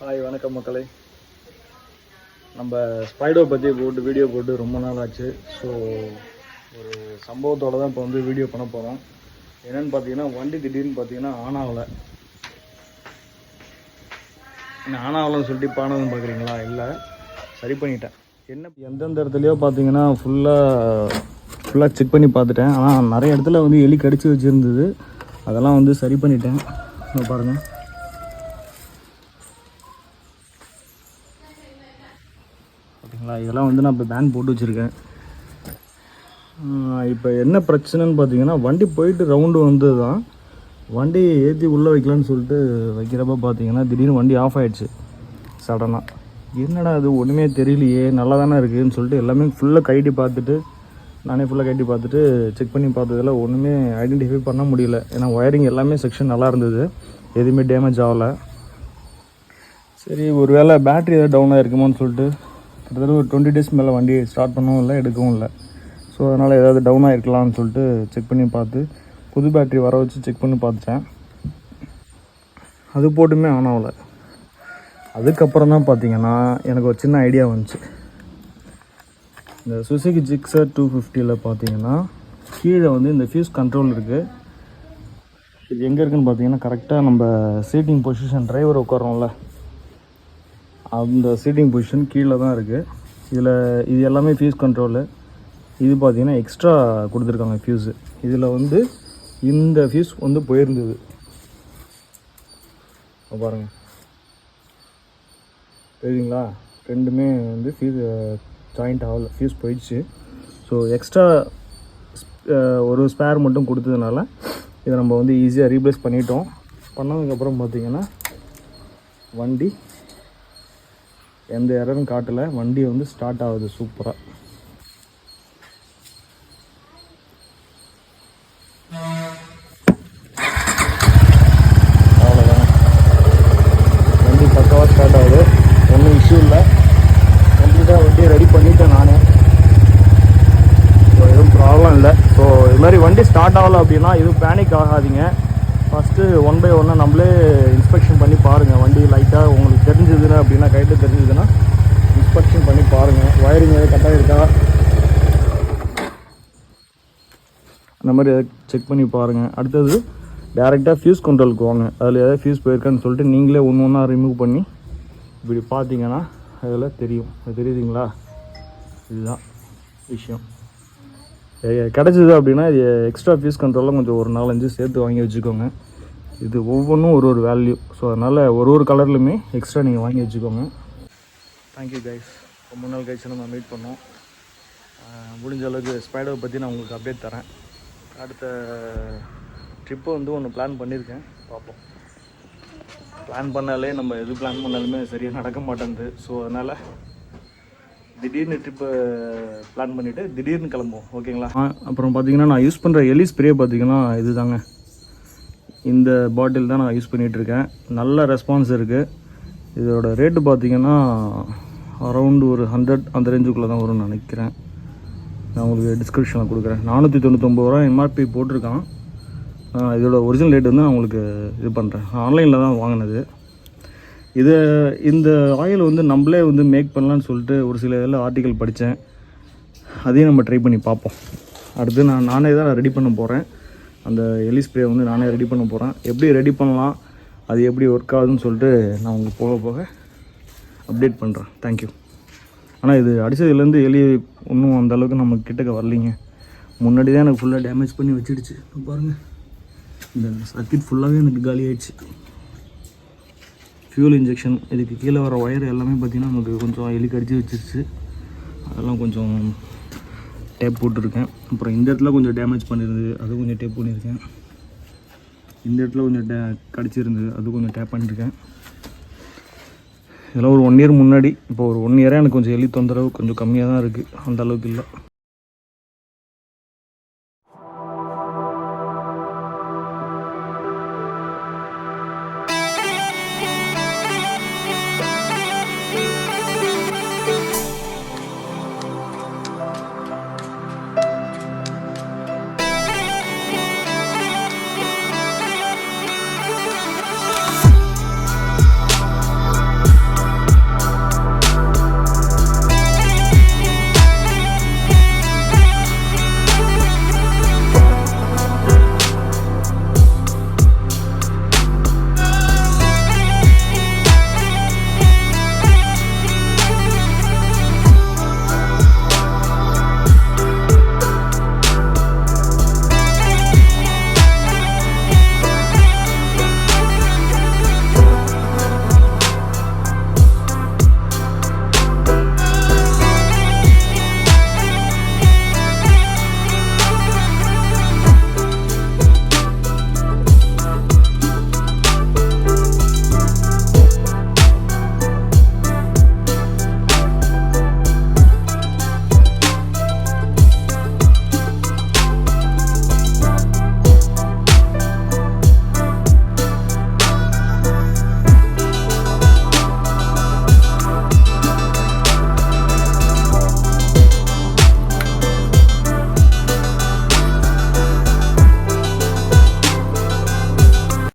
Hi வணக்கம் மக்களே. நம்ம ஸ்பைடோ பற்றி போட்டு வீடியோ போட்டு ரொம்ப நாள் ஆச்சு ஸோ ஒரு சம்பவத்தோட தான் இப்போ வந்து வீடியோ பண்ண போகிறோம் என்னென்னு பார்த்தீங்கன்னா வண்டி திடீர்னு பார்த்தீங்கன்னா ஆன் ஆகலை. என்ன ஆன் ஆகலைன்னு சொல்லிட்டு பானதுன்னு பார்க்குறீங்களா இல்லை. சரி பண்ணிட்டேன். என்ன எந்தெந்த இடத்துலையோ பார்த்தீங்கன்னா ஃபுல்லாக ஃபுல்லாக செக் பண்ணி பார்த்துட்டேன் ஆனால் நிறைய இடத்துல வந்து எலி கடிச்சு வச்சுருந்தது. அதெல்லாம் வந்து சரி பண்ணிட்டேன். பாருங்கள் ஓகேங்களா? இதெல்லாம் வந்து நான் இப்போ பேன் போட்டு வச்சுருக்கேன். இப்போ என்ன பிரச்சனைன்னு பார்த்தீங்கன்னா வண்டி போயிட்டு ரவுண்டு வந்தது தான் வண்டி ஏற்றி உள்ளே வைக்கலான்னு சொல்லிட்டு வைக்கிறப்ப பார்த்தீங்கன்னா திடீர்னு வண்டி ஆஃப் ஆகிடுச்சு சடனாக என்னடா அது ஒன்றுமே தெரியலையே. நல்லா தானே இருக்குதுன்னு சொல்லிட்டு எல்லாமே ஃபுல்லாக கைட்டி பார்த்துட்டு நானே ஃபுல்லாக கைட்டி பார்த்துட்டு செக் பண்ணி பார்த்ததுல ஒன்றுமே ஐடென்டிஃபை பண்ண முடியல. ஏன்னா ஒயரிங் எல்லாமே செக்ஷன் நல்லா இருந்தது. எதுவுமே டேமேஜ் ஆகலை. சரி ஒரு வேளை பேட்ரி ஏதாவது டவுன் இருக்குமோன்னு சொல்லிட்டு கிட்டத்தட்ட ஒரு டுவெண்ட்டி டேஸ் மேலே வண்டி ஸ்டார்ட் பண்ணவும் இல்லை எடுக்கவும் இல்லை. ஸோ அதனால் ஏதாவது டவுன் ஆகிருக்கலாம்னு சொல்லிட்டு செக் பண்ணி பார்த்து புது பேட்ரி வர வச்சு செக் பண்ணி பார்த்துட்டேன். அது போட்டுமே ஆன் ஆகலை. அதுக்கப்புறம் தான் பார்த்தீங்கன்னா எனக்கு ஒரு சின்ன ஐடியா வந்துச்சு. இந்த சுசுகி ஜிக்ஸர் டூ ஃபிஃப்டியில் பார்த்தீங்கன்னா கீழே வந்து இந்த ஃபியூஸ் கண்ட்ரோல் இருக்குது இது எங்கே இருக்குதுன்னு பார்த்தீங்கன்னா கரெக்டாக நம்ம சீட்டிங் பொசிஷன் டிரைவர் உட்காரோம்ல. அந்த சீட்டிங் பொசிஷன் கீழே தான் இருக்குது இதில் இது எல்லாமே ஃபியூஸ் கண்ட்ரோலு இது பார்த்தீங்கன்னா எக்ஸ்ட்ரா கொடுத்துருக்காங்க ஃபியூஸு இதில் வந்து இந்த ஃபியூஸ் வந்து போயிருந்தது. பாருங்கள் தெரியுங்களா ரெண்டுமே வந்து ஃபியூஸ் ஜாயிண்ட் ஆகல. ஃபியூஸ் போயிடுச்சு. ஸோ எக்ஸ்ட்ரா ஒரு ஸ்பேர் மட்டும் கொடுத்ததுனால இதை நம்ம வந்து ஈஸியாக ரீப்ளேஸ் பண்ணிட்டோம். பண்ணதுக்கப்புறம் பார்த்தீங்கன்னா வண்டி எந்த எரரும் காட்டலை. வண்டி வந்து ஸ்டார்ட் ஆகுது சூப்பராக அவ்வளோதான் வண்டி பக்காவாக ஸ்டார்ட் ஆகுது. ஒன்றும் இஷ்யூ இல்லை. கம்ப்ளீட்டாக வண்டியை ரெடி பண்ணிட்டேன் நான். ஸோ எதுவும் ப்ராப்ளம் இல்லை. ஸோ இது மாதிரி வண்டி ஸ்டார்ட் ஆகலை அப்படின்னா எதுவும் பேனிக் ஆகாதீங்க. ஃபஸ்ட்டு ஒன் பை ஒன்னாக நம்மளே இன்ஸ்பெக்ஷன் பண்ணி பாருங்கள் வண்டி லைட்டாக உங்களுக்கு தெரிஞ்சதுன்னா அப்படின்னா கைட்டு தெரிஞ்சதுன்னா இன்ஸ்பெக்ஷன் பண்ணி பாருங்கள் வயரிங் எதாவது கட்டாக இருக்கா? அந்த மாதிரி எதாவது செக் பண்ணி பாருங்கள் அடுத்தது டேரெக்டாக ஃபியூஸ் கண்ட்ரோலுக்கு வாங்க. அதில் எதாவது ஃபியூஸ் போயிருக்கான்னு சொல்லிட்டு நீங்களே ஒன்று ஒன்றா ரிமூவ் பண்ணி இப்படி பார்த்தீங்கன்னா அதில் தெரியும். அது தெரியுதுங்களா? இதுதான் விஷயம். கிடச்சிது அப்படின்னா இது எக்ஸ்ட்ரா ஃபீஸ் கண்ட்ரோலில் கொஞ்சம் ஒரு நாலஞ்சு சேர்த்து வாங்கி வச்சுக்கோங்க. இது ஒவ்வொன்றும் ஒரு ஒரு வேல்யூ ஸோ அதனால் ஒரு ஒரு கலர்லையுமே எக்ஸ்ட்ரா நீங்கள் வாங்கி வச்சுக்கோங்க. தேங்க்யூ கைஸ் ரொம்ப நாள் கழிச்சு நம்ம மீட் பண்ணோம். முடிஞ்ச அளவுக்கு ஸ்பைடரை பற்றி நான் உங்களுக்கு அப்டேட் தரேன். அடுத்த ட்ரிப்பு வந்து ஒன்று பிளான் பண்ணியிருக்கேன். பார்ப்போம். பிளான் பண்ணாலே நம்ம எது பிளான் பண்ணாலுமே சரியாக நடக்க மாட்டேங்குது ஸோ அதனால் திடீர்னு ட்ரிப்பு பிளான் பண்ணிவிட்டு திடீர்னு கிளம்புவோம். ஓகேங்களா அப்புறம் பார்த்தீங்கன்னா நான் யூஸ் பண்ணுற எலி ஸ்ப்ரே பார்த்தீங்கன்னா இது தாங்க இந்த பாட்டில் தான் நான் யூஸ் பண்ணிகிட்ருக்கேன் நல்ல ரெஸ்பான்ஸ் இருக்குது இதோட ரேட்டு பார்த்தீங்கன்னா அரவுண்டு ஒரு ஹண்ட்ரட் அந்த ரேஞ்சுக்குள்ளே தான் வரும்னு நினைக்கிறேன். நான் உங்களுக்கு டிஸ்கிரிப்ஷனில் கொடுக்குறேன். நானூற்றி தொண்ணூத்தொம்பது ரூபா எம்ஆர்பி போட்டிருக்கான். இதோட ஒரிஜினல் ரேட் வந்து நான் உங்களுக்கு இது பண்ணுறேன் ஆன்லைனில் தான் வாங்கினது. இது இந்த ஆயில் வந்து நம்மளே வந்து மேக் பண்ணலான்னு சொல்லிட்டு ஒரு சில இதில் ஆர்டிக்கல் படித்தேன் அதையும் நம்ம ட்ரை பண்ணி பார்ப்போம். அடுத்து நான் நானே தான் ரெடி பண்ண போகிறேன் அந்த எலி ஸ்ப்ரே வந்து நானே ரெடி பண்ண போகிறேன் எப்படி ரெடி பண்ணலாம் அது எப்படி ஒர்க் ஆகுதுன்னு சொல்லிட்டு நான் உங்களுக்கு போக போக அப்டேட் பண்ணுறேன் தேங்க்யூ ஆனால் இது அடித்ததுலேருந்து எலி ஒன்றும் அந்த அளவுக்கு நம்ம கிட்டக்க வரலைங்க. முன்னாடி தான் எனக்கு ஃபுல்லாக டேமேஜ் பண்ணி வச்சிடுச்சு. பாருங்கள் இந்த சர்க்கிட் ஃபுல்லாகவே எனக்கு காலி ஆயிடுச்சு ஃபியூல் இன்ஜெக்ஷன் இதுக்கு கீழே வர ஒயர் எல்லாமே பார்த்திங்கன்னா நமக்கு கொஞ்சம் எலி கடிச்சு வச்சிருச்சு. அதெல்லாம் கொஞ்சம் டேப் போட்டிருக்கேன். அப்புறம் இந்த இடத்துல கொஞ்சம் டேமேஜ் பண்ணியிருந்தது அது கொஞ்சம் டேப் பண்ணியிருக்கேன் இந்த இடத்துல கொஞ்சம் டே கடிச்சிருந்தது அது கொஞ்சம் டேப் பண்ணியிருக்கேன் இதெல்லாம் ஒரு ஒன் இயர் முன்னாடி இப்போ ஒரு ஒன் இயராக எனக்கு கொஞ்சம் எலி தொந்தரவு கொஞ்சம் கம்மியாக தான் இருக்குது அந்த அளவுக்கு இல்லை.